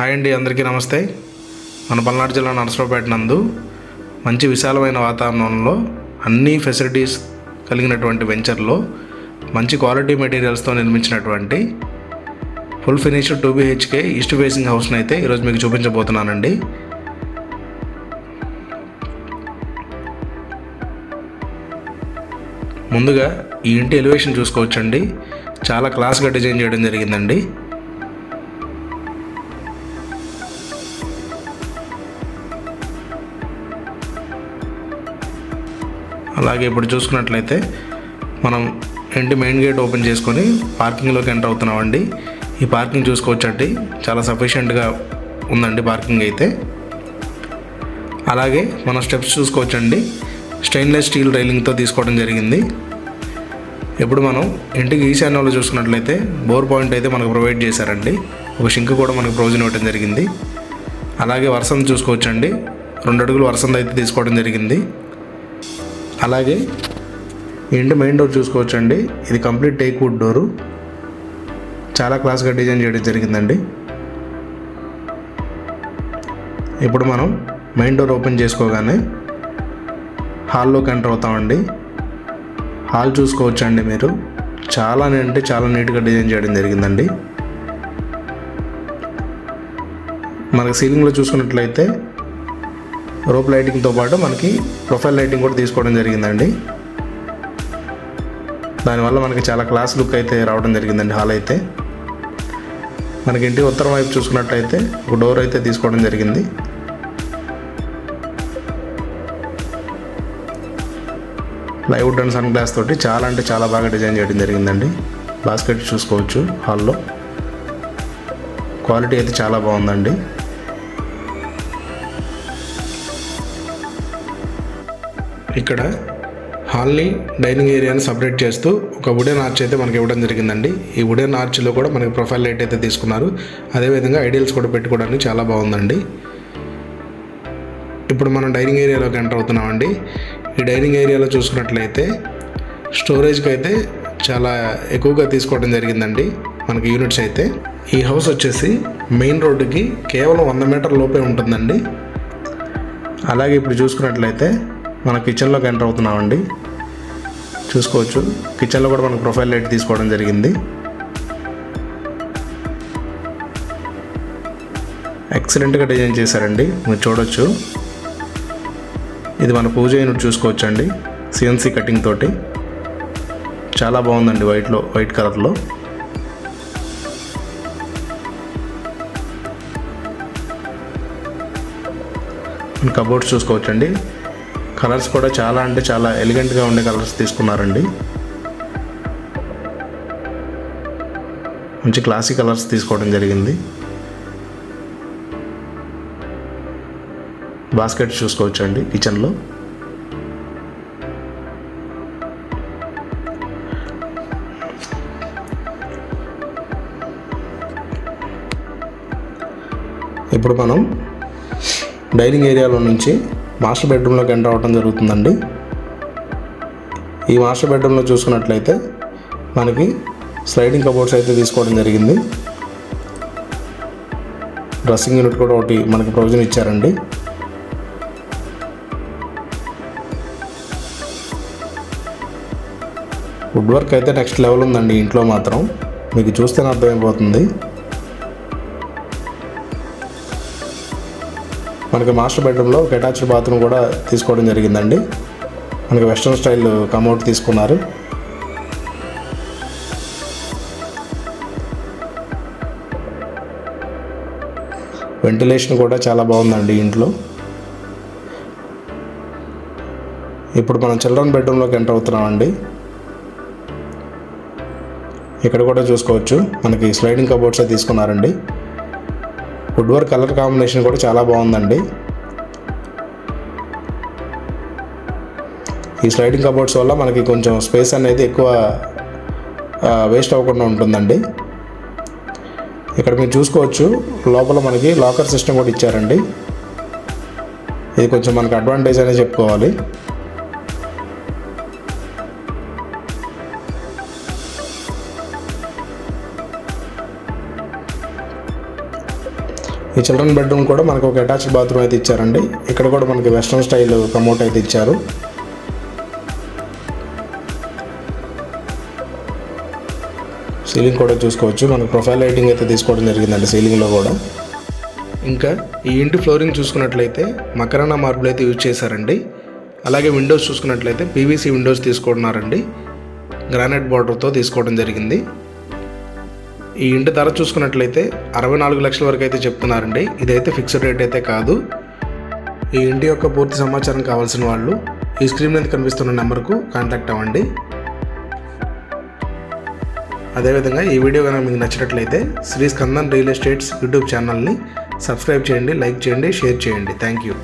Hi అండి అందరికీ నమస్తే. మన పల్నాడు జిల్లా నరసరావుపేట నందు మంచి విశాలమైన వాతావరణంలో అన్ని ఫెసిలిటీస్ కలిగినటువంటి వెంచర్లో మంచి క్వాలిటీ మెటీరియల్స్తో నిర్మించినటువంటి full finished two BHK east facing హౌస్ని అయితే ఈరోజు మీకు చూపించబోతున్నానండి. ముందుగా ఈ ఇంటి ఎలివేషన్ చూసుకోవచ్చండి. చాలా క్లాస్గా డిజైన్ చేయడం జరిగిందండి. అలాగే ఇప్పుడు చూసుకున్నట్లయితే మనం ఇంటి మెయిన్ గేట్ ఓపెన్ చేసుకొని పార్కింగ్లోకి ఎంటర్ అవుతున్నామండి. ఈ పార్కింగ్ చూసుకోవచ్చండి. చాలా సఫిషియెంట్గా ఉందండి పార్కింగ్ అయితే. అలాగే మన స్టెప్స్ చూసుకోవచ్చండి. స్టెయిన్లెస్ స్టీల్ రైలింగ్తో తీసుకోవడం జరిగింది. ఇప్పుడు మనం ఇంటికి ఈశాన్యంలో చూసుకున్నట్లయితే బోర్ పాయింట్ అయితే మనకు ప్రొవైడ్ చేశారండి. ఒక షింక్ కూడా మనకు ప్రొవిజన్ ఇవ్వడం జరిగింది. అలాగే వర్షం చూసుకోవచ్చండి. రెండు అడుగులు వర్షం అయితే తీసుకోవడం జరిగింది. అలాగే ఇంటి మెయిన్ డోర్ చూసుకోవచ్చండి. ఇది కంప్లీట్ టేక్ వుడ్ డోరు చాలా క్లాస్గా డిజైన్ చేయడం జరిగిందండి. ఇప్పుడు మనం మెయిన్ డోర్ ఓపెన్ చేసుకోగానే హాల్లోకి ఎంటర్ అవుతామండి. హాల్ చూసుకోవచ్చండి మీరు. చాలా అంటే చాలా నీట్గా డిజైన్ చేయడం జరిగిందండి. మనకి సీలింగ్లో చూసుకున్నట్లయితే రోప్ లైటింగ్తో పాటు మనకి ప్రొఫైల్ లైటింగ్ కూడా తీసుకోవడం జరిగిందండి. దానివల్ల మనకి చాలా క్లాస్ లుక్ అయితే రావడం జరిగిందండి హాల్ అయితే. మనకి ఇంటి ఉత్తరం వైపు చూసుకున్నట్టయితే ఒక డోర్ అయితే తీసుకోవడం జరిగింది. ప్లైవుడ్ అండ్ సన్ గ్లాస్ తోటి చాలా అంటే చాలా బాగా డిజైన్ చేయడం జరిగిందండి. బాస్కెట్ చూసుకోవచ్చు హాల్లో. క్వాలిటీ అయితే చాలా బాగుందండి. ఇక్కడ హాల్ని డైనింగ్ ఏరియాని సపరేట్ చేస్తూ ఒక వుడెన్ ఆర్చ్ అయితే మనకి ఇవ్వడం జరిగిందండి. ఈ వుడెన్ ఆర్చ్లో కూడా మనకి ప్రొఫైల్ లైట్ అయితే తీసుకున్నారు. అదేవిధంగా ఐడియల్స్ కూడా పెట్టుకోవడానికి చాలా బాగుందండి. ఇప్పుడు మనం డైనింగ్ ఏరియాలోకి ఎంటర్ అవుతున్నామండి. ఈ డైనింగ్ ఏరియాలో చూసుకున్నట్లయితే స్టోరేజ్కి అయితే చాలా ఎక్కువగా తీసుకోవడం జరిగిందండి మనకి యూనిట్స్ అయితే. ఈ హౌస్ వచ్చేసి మెయిన్ రోడ్డుకి కేవలం వంద మీటర్ లోపే ఉంటుందండి. అలాగే ఇప్పుడు చూసుకున్నట్లయితే మన కిచెన్లోకి ఎంటర్ అవుతున్నామండి. చూసుకోవచ్చు. కిచెన్లో కూడా మనకు ప్రొఫైల్ లైట్ తీసుకోవడం జరిగింది. ఎక్సలెంట్గా డిజైన్ చేశారండి. మీరు చూడొచ్చు. ఇది మన పూజ యూనిట్ చూసుకోవచ్చు అండి సిఎన్సీ కటింగ్ తోటి. చాలా బాగుందండి వైట్లో వైట్ కలర్లో కబోర్డ్స్ చూసుకోవచ్చండి. కలర్స్ కూడా చాలా అంటే చాలా ఎలిగెంట్గా ఉండే కలర్స్ తీసుకున్నారండి. మంచి క్లాసిక్ కలర్స్ తీసుకోవడం జరిగింది. బాస్కెట్ చూసుకోవచ్చండి కిచెన్లో. ఇప్పుడు మనం డైనింగ్ ఏరియాలో నుంచి మాస్టర్ బెడ్రూమ్లోకి ఎంటర్ అవ్వడం జరుగుతుందండి. ఈ మాస్టర్ బెడ్రూమ్లో చూసుకున్నట్లయితే మనకి స్లైడింగ్ కబోర్డ్స్ అయితే తీసుకోవడం జరిగింది. డ్రెస్సింగ్ యూనిట్ కూడా ఒకటి మనకి ప్రొవిజన్ ఇచ్చారండి. వుడ్ వర్క్ అయితే నెక్స్ట్ లెవెల్ ఉందండి ఇంట్లో మాత్రం. మీకు చూస్తేనే అర్థమైపోతుంది. మనకి మాస్టర్ బెడ్రూమ్లో ఒక అటాచ్డ్ బాత్రూమ్ కూడా తీసుకోవడం జరిగిందండి. మనకి వెస్ట్రన్ స్టైల్ కమౌట్ తీసుకున్నారు. వెంటిలేషన్ కూడా చాలా బాగుందండి ఇంట్లో. ఇప్పుడు మనం చిల్డ్రన్ బెడ్రూమ్లోకి ఎంటర్ అవుతున్నామండి. ఇక్కడ కూడా చూసుకోవచ్చు. మనకి స్లైడింగ్ కబోర్డ్స్ తీసుకున్నారండి. వుడ్ వర్క్ కలర్ కాంబినేషన్ కూడా చాలా బాగుందండి. ఈ స్లైడింగ్ కబోర్డ్స్ వల్ల మనకి కొంచెం స్పేస్ అనేది ఎక్కువ వేస్ట్ అవ్వకుండా ఉంటుందండి. ఇక్కడ మీరు చూసుకోవచ్చు లోపల మనకి లాకర్ సిస్టమ్ కూడా ఇచ్చారండి. ఇది కొంచెం మనకు అడ్వాంటేజ్ అనే చెప్పుకోవాలి. ఈ చిల్డ్రన్ బెడ్రూమ్ కూడా మనకు ఒక అటాచ్డ్ బాత్రూమ్ అయితే ఇచ్చారండి. ఇక్కడ కూడా మనకి వెస్ట్రన్ స్టైల్ కమోట్ అయితే ఇచ్చారు. సీలింగ్ కూడా చూసుకోవచ్చు. మనకు ప్రొఫైల్ లైటింగ్ అయితే తీసుకోవడం జరిగిందండి సీలింగ్లో కూడా. ఇంకా ఈ ఇంటి ఫ్లోరింగ్ చూసుకున్నట్లయితే మకరానా మార్బుల్ అయితే యూజ్ చేశారండి. అలాగే విండోస్ చూసుకున్నట్లయితే పీవీసీ విండోస్ తీసుకుంటున్నారండి గ్రానైట్ బార్డర్తో తీసుకోవడం జరిగింది. ఈ ఇంటి ధర చూసుకున్నట్లయితే అరవై నాలుగు లక్షల వరకు అయితే చెప్తున్నారండి. ఇదైతే ఫిక్స్డ్ రేట్ అయితే కాదు. ఈ ఇంటి యొక్క పూర్తి సమాచారం కావాల్సిన వాళ్ళు ఈ స్క్రీన్ మీద కనిపిస్తున్న నెంబర్కు కాంటాక్ట్ అవ్వండి. అదేవిధంగా ఈ వీడియో కనుక మీకు నచ్చినట్లయితే Shri Skandan real estates YouTube ఛానల్ని సబ్స్క్రైబ్ చేయండి లైక్ చేయండి షేర్ చేయండి. Thank you